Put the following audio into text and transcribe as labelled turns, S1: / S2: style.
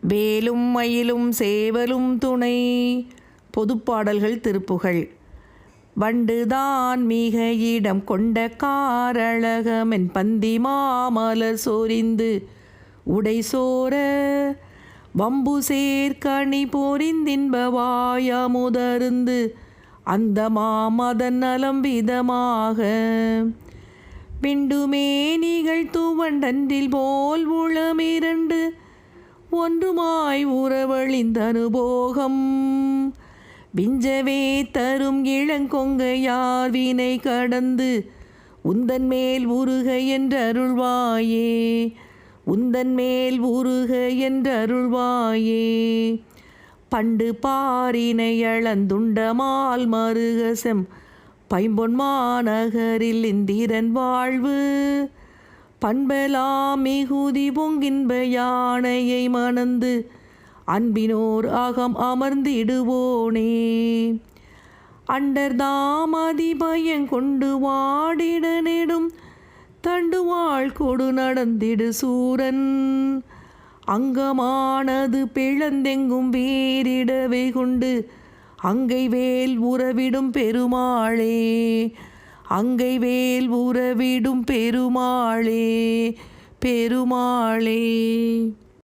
S1: வேலும் மயிலும் சேவலும் துணை. பொதுப்பாடல்கள் திருப்புகள். வண்டுதான் மிக இடம் கொண்ட காரழகமென் பந்தி மாமலர் சோரிந்து உடை சோர. வம்பு சேர்க்கணி போரிந்தின்ப வாயமுதருந்து அந்த மாமதன் நலம் விதமாக. பிண்டுமேனிகள் தூவண்டன்றில் போல் உளமிரண்டு ஒன்றுமாய் உறவழிந்த அனுபோகம் விஞ்சவே தரும் இளங்கொங்கையார் வினை கடந்து உந்தன் மேல் உருக என்றருள்வாயே. உந்தன் மேல் உருக என்றருள்வாயே. பண்டு பாரினை அளந்துண்டமால் மருகசம் பைம்பொன் மாநகரில் இந்திரன் வாழ்வு. பண்பலாம் மிகுதி பொங்கின்ப யானையை மணந்து அன்பினோர் அகம் அமர்ந்திடுவோனே. அண்டர்தாம் கொண்டு வாடிட நெடும் தண்டுவாள் கொடு நடந்திடு சூரன். அங்கமானது பிளந்தெங்கும் வேறிடவே கொண்டு அங்கை வேல் உறவிடும் பெருமாளே. அங்கை வேல் உறவிடும் பெருமாளே பெருமாளே.